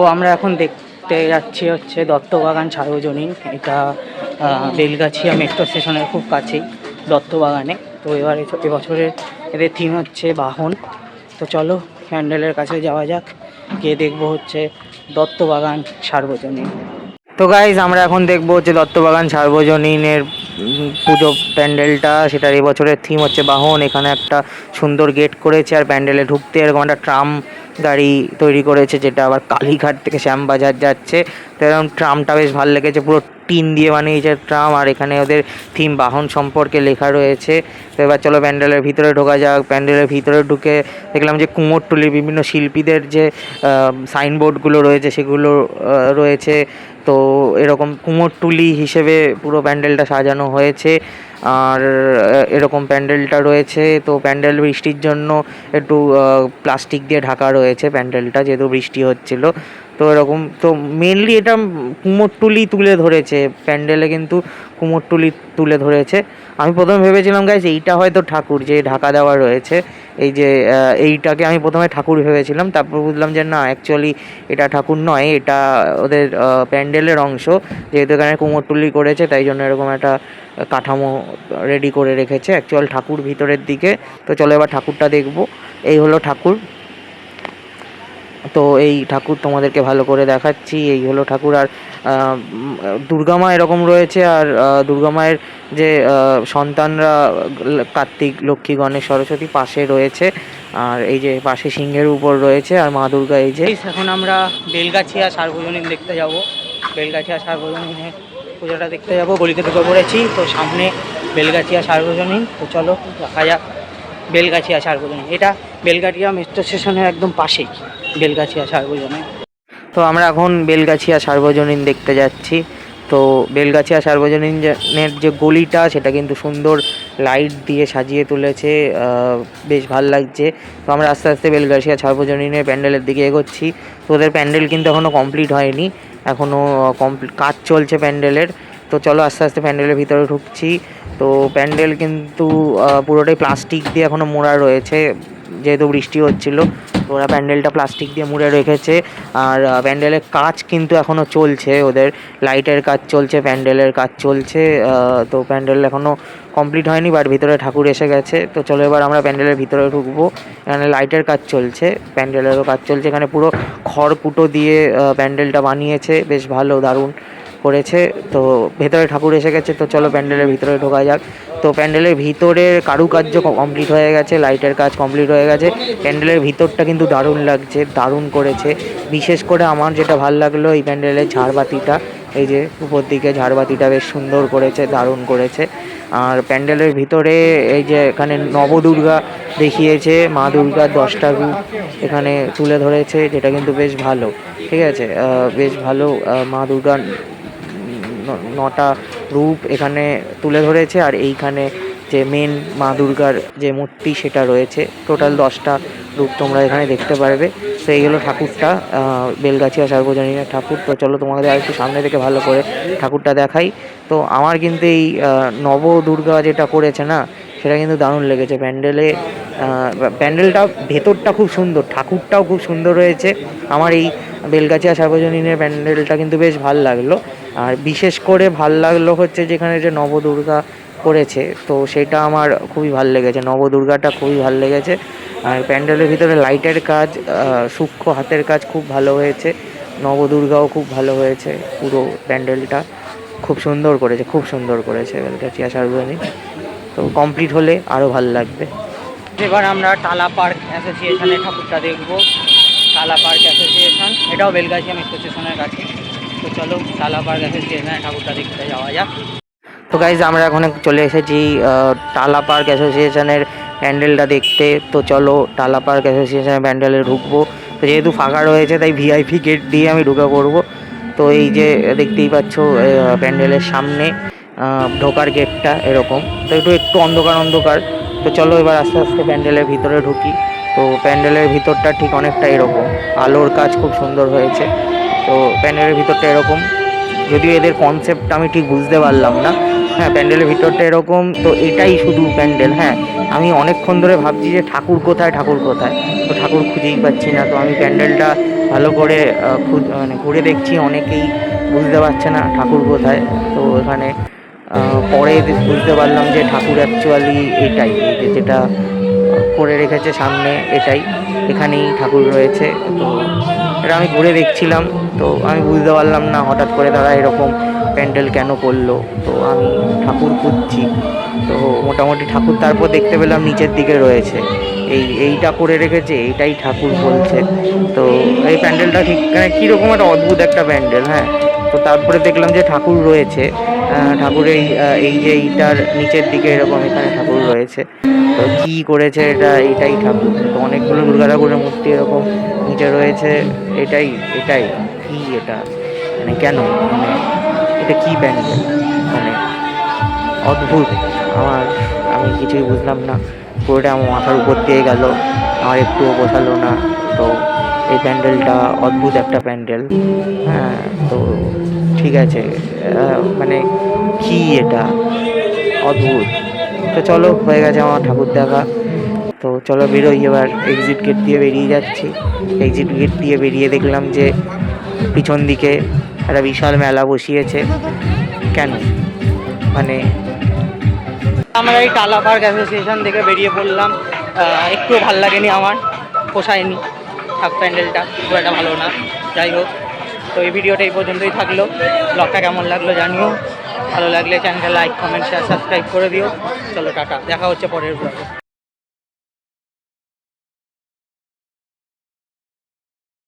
তো আমরা এখন দেখতে যাচ্ছি হচ্ছে দত্তবাগান সার্বজনীন এটা বেলগাছিয়া মেট্রো স্টেশনের খুব কাছেই দত্তবাগানে। তো এবার এবছরের এদের থিম হচ্ছে বাহন। তো চলো প্যান্ডেলের কাছে যাওয়া যাক, গিয়ে দেখব হচ্ছে দত্তবাগান সার্বজনীন। তো গাইজ আমরা এখন দেখব হচ্ছে দত্তবাগান সার্বজনীনের পুজো প্যান্ডেলটা। সেটার এবছরের থিম হচ্ছে বাহন। এখানে একটা সুন্দর গেট করেছে আর প্যান্ডেলে ঢুকতে এরকম একটা ট্রাম গাড়ি তৈরি করেছে, যেটা আবার কালীঘাট থেকে শ্যামবাজার যাচ্ছে। তো এরকম ট্রামটা বেশ ভালো লেগেছে, পুরো টিন দিয়ে বানিয়েছে ট্রাম, আর এখানে ওদের থিম বাহন সম্পর্কে লেখা রয়েছে। তো এবার চলো প্যান্ডেলের ভিতরে ঢোকা যাক। প্যান্ডেলের ভিতরে ঢুকে দেখলাম যে কুমোরটুলির বিভিন্ন শিল্পীদের যে সাইনবোর্ডগুলো রয়েছে, সেগুলো রয়েছে। তো এরকম কুমোরটুলি হিসেবে পুরো প্যান্ডেলটা সাজানো হয়েছে। আর এরকম প্যান্ডেলটা রয়েছে। তো প্যান্ডেল বৃষ্টির জন্য একটু প্লাস্টিক দিয়ে ঢাকা রয়েছে প্যান্ডেলটা, যেহেতু বৃষ্টি হচ্ছিল। তো এরকম, তো মেনলি এটা কুমোরটুলি তুলে ধরেছে। প্যান্ডেলে কিন্তু কুমোরটুলি তুলে ধরেছে। আমি প্রথমে ভেবেছিলাম গাইজ এইটা হয়তো ঠাকুর যে ঢাকা দেওয়া রয়েছে। এই যে এইটাকে আমি প্রথমে ঠাকুর ভেবেছিলাম, তারপর বুঝলাম যে না অ্যাকচুয়ালি এটা ঠাকুর নয়, এটা ওদের প্যান্ডেলের অংশ, যেহেতু এখানে কুমোরটুলি করেছে, তাই জন্য এরকম একটা কাঠামো রেডি করে রেখেছে অ্যাকচুয়াল ঠাকুর ভিতরের দিকে। তো চলো এবার ঠাকুরটা দেখব। এই হলো ঠাকুর। তো এই ঠাকুর তোমাদেরকে ভালো করে দেখাচ্ছি, এই হলো ঠাকুর। আর দুর্গা মা এরকম রয়েছে আর দুর্গা মায়ের যে সন্তানরা, কার্তিক, লক্ষ্মী, গণেশ, সরস্বতী পাশে রয়েছে আর এই যে পাশে সিংহের উপর রয়েছে আর মা দুর্গা এই যে। এখন আমরা বেলগাছিয়া সার্বজনীন দেখতে যাব। বেলগাছিয়া সার্বজনীনের পূজাটা দেখতে যাব, গলিতে ঢুকে পড়েছি, তো সামনে বেলগাছিয়া সার্বজনীন, তো চলো দেখা যাক বেলগাছিয়া সার্বজনীন। এটা বেলগাছিয়া মেট্রো স্টেশনের একদম পাশেই, বেলগাছিয়া সার্বজনীন। তো আমরা এখন বেলগাছিয়া সার্বজনীন দেখতে যাচ্ছি। তো বেলগাছিয়া সার্বজনীনের যে গলিটা, সেটা কিন্তু সুন্দর লাইট দিয়ে সাজিয়ে তুলেছে বেশ ভালো লাগছে। তো আমরা আস্তে আস্তে বেলগাছিয়া সার্বজনীনের প্যান্ডেলের দিকে এগোচ্ছি। তো ওদের প্যান্ডেল কিন্তু এখনও কমপ্লিট হয়নি। এখনও কমপ্লিট কাজ চলছে প্যান্ডেলের। তো চলো আস্তে আস্তে প্যান্ডেলের ভিতরে ঢুকছি। তো প্যান্ডেল কিন্তু পুরোটাই প্লাস্টিক দিয়ে এখনও মোড়া রয়েছে, যেহেতু বৃষ্টি হচ্ছিল। ওরা প্যান্ডেলটা প্লাস্টিক দিয়ে মুড়ে রেখেছে। আর প্যান্ডেলের কাজ কিন্তু এখনও চলছে। ওদের লাইটের কাজ চলছে, প্যান্ডেলের কাজ চলছে। তো প্যান্ডেল এখনও কমপ্লিট হয়নি, বাট ভিতরে ঠাকুর এসে গেছে। তো চলো এবার আমরা প্যান্ডেলের ভিতরে ঢুকবো। এখানে লাইটের কাজ চলছে, প্যান্ডেলেরও কাজ চলছে। এখানে পুরো খড়কুটো দিয়ে প্যান্ডেলটা বানিয়েছে। বেশ ভালো, দারুণ। করেছে তো ভেতরে ঠাকুর এসে গেছে, তো চলো প্যান্ডেলের ভিতরে ঢোকা যাক। তো প্যান্ডেলের ভিতরের কারুকার্য কমপ্লিট হয়ে গেছে, লাইটের কাজ কমপ্লিট হয়ে গেছে। প্যান্ডেলের ভিতরটা কিন্তু দারুণ লাগছে, দারুণ করেছে। বিশেষ করে আমার যেটা ভালো লাগল এই প্যান্ডেলের ঝাড়বাতিটা, এই যে উপর দিকে ঝাড়বাতিটা বেশ সুন্দর করেছে, দারুণ করেছে। আর প্যান্ডেলের ভিতরে এই যে এখানে নবদুর্গা দেখিয়েছে, মা দুর্গার দশটা রূপ এখানে তুলে ধরেছে, যেটা কিন্তু বেশ ভালো, ঠিক আছে? বেশ ভালো মা দুর্গার নটা রূপ এখানে তুলে ধরেছে আর এইখানে যে মেন মা দুর্গার যে মূর্তি সেটা রয়েছে। টোটাল দশটা রূপ তোমরা এখানে দেখতে পারবে। তো এই হলো ঠাকুরটা বেলগাছিয়া সার্বজনীনের ঠাকুর। তো চলো তোমাদের আর একটু সামনে থেকে ভালো করে ঠাকুরটা দেখাই। তো আমার কিন্তু এই নব দুর্গা যেটা করেছে না, সেটা কিন্তু দারুণ লেগেছে। প্যান্ডেলে প্যান্ডেলটা ভেতরটা খুব সুন্দর, ঠাকুরটাও খুব সুন্দর রয়েছে আমার এই বেলগাছিয়া সার্বজনীনের প্যান্ডেলটা কিন্তু বেশ ভালো লাগল। আর বিশেষ করে ভালো লাগল হচ্ছে যেখানে যে নবদুর্গা করেছে তো সেটা আমার খুবই ভালো লেগেছে। নবদুর্গাটা খুবই ভালো লেগেছে। আর প্যান্ডেলের ভিতরে লাইটের কাজ সূক্ষ্ম হাতের কাজ খুব ভালো হয়েছে। নবদুর্গাও খুব ভালো হয়েছে পুরো প্যান্ডেলটা। খুব সুন্দর করেছে, খুব সুন্দর করেছে বেলগাছিয়া সার্বজনীন। তো কমপ্লিট হলে আরও ভালো লাগবে। এবার আমরা টালা পার্ক অ্যাসোসিয়েশনের ঠাকুরটা দেখব। টালা পার্ক অ্যাসোসিয়েশন এটাও বেলগাছিয়া স্টেশনের কাছে। তো চলো টালা পার্ক অ্যাসোসিয়েশনের ঠাকুরটা দেখতে যাওয়া যাক। তো গাইজ আমরা এখন চলে এসেছি টালা পার্ক অ্যাসোসিয়েশনের প্যান্ডেলটা দেখতে। তো চলো, টালা পার্ক অ্যাসোসিয়েশনের প্যান্ডেলে ঢুকবো। তো যেহেতু ফাঁকা রয়েছে, তাই ভিআইপি গেট দিয়ে আমি ঢুকে পড়ব। তো এই যে দেখতেই পাচ্ছ প্যান্ডেলের সামনে ঢোকার গেটটা এরকম। তো একটু একটু অন্ধকার অন্ধকার। তো চলো এবার আস্তে আস্তে প্যান্ডেলের ভিতরে ঢুকি। তো প্যান্ডেলের ভিতরটা ঠিক অনেকটা এরকম। আলোর কাজ খুব সুন্দর হয়েছে। তো প্যান্ডেলের ভিতরটা এরকম। যদিও এদের কনসেপ্ট আমি ঠিক বুঝতে পারলাম না। হ্যাঁ প্যান্ডেলের ভিতরটা এরকম, তো এটাই শুধু প্যান্ডেল হ্যাঁ। আমি অনেকক্ষণ ধরে ভাবছি যে ঠাকুর কোথায় ঠাকুর কোথায়? তো ঠাকুর খুঁজেই পাচ্ছি না, তো আমি প্যান্ডেলটা ভালো করে মানে ঘুরে দেখছি, অনেকেই বুঝতে পারছে না ঠাকুর কোথায়। তো এখানে পরে বুঝতে পারলাম যে ঠাকুর অ্যাকচুয়ালি এটাই যেটা করে রেখেছে সামনে, এটাই। এখানেই ঠাকুর রয়েছে। তো এটা আমি ঘুরে দেখছিলাম, তো আমি বুঝতে পারলাম না হঠাৎ করে তারা এরকম প্যান্ডেল কেন করল। তো আমি ঠাকুর খুঁজছি। তো মোটামুটি ঠাকুর তারপর দেখতে পেলাম নিচের দিকে রয়েছে। এই, এইটা করে রেখেছে, এইটাই ঠাকুর বলছে। তো এই প্যান্ডেলটা ঠিক মানে কীরকম একটা অদ্ভুত একটা প্যান্ডেল হ্যাঁ। তো তারপরে দেখলাম যে ঠাকুর রয়েছে ঠাকুরের এই যে এইটার নিচের দিকে এরকম এখানে ঠাকুর রয়েছে। তো কী করেছে এটা, এটাই ঠাকুর। তো অনেকগুলো দুর্গা ঠাকুরের মূর্তি এরকম নিচে রয়েছে, এটাই এটাই। কি এটা? মানে কেন? মানে এটা কী প্যান্ডেল? মানে অদ্ভুত। আমার, আমি কিছুই বুঝলাম না। পুরোটা আমার মাথার উপর দিয়ে গেল আমার একটুও বোঝালো না। তো এই প্যান্ডেলটা অদ্ভুত একটা প্যান্ডেল। হ্যাঁ তো ঠিক আছে মানে কি এটা? অদ্ভুত। তো চলো হয়ে গেছে আমার ঠাকুর দেখা। তো চলো বেরোই এবার এক্সিট গেট দিয়ে বেরিয়ে যাচ্ছি। এক্সিট গেট দিয়ে বেরিয়ে দেখলাম যে পিছন দিকে একটা বিশাল মেলা বসিয়েছে। কেন? মানে আমরা এই টালা পার্ক অ্যাসোসিয়েশন থেকে বেরিয়ে পড়লাম। আহ, একটুও ভালো লাগেনি আমার পোষায়নি। থাক প্যান্ডেলটা খুব একটা ভালো না। যাই হোক, তো এই ভিডিওটা এই পর্যন্তই থাকল। ব্লগটা কেমন লাগল জানিও। ভালো লাগলে চ্যানেলটা লাইক কমেন্ট শেয়ার সাবস্ক্রাইব করে দিও। চলো টাটা, দেখা হচ্ছে পরের ব্লগে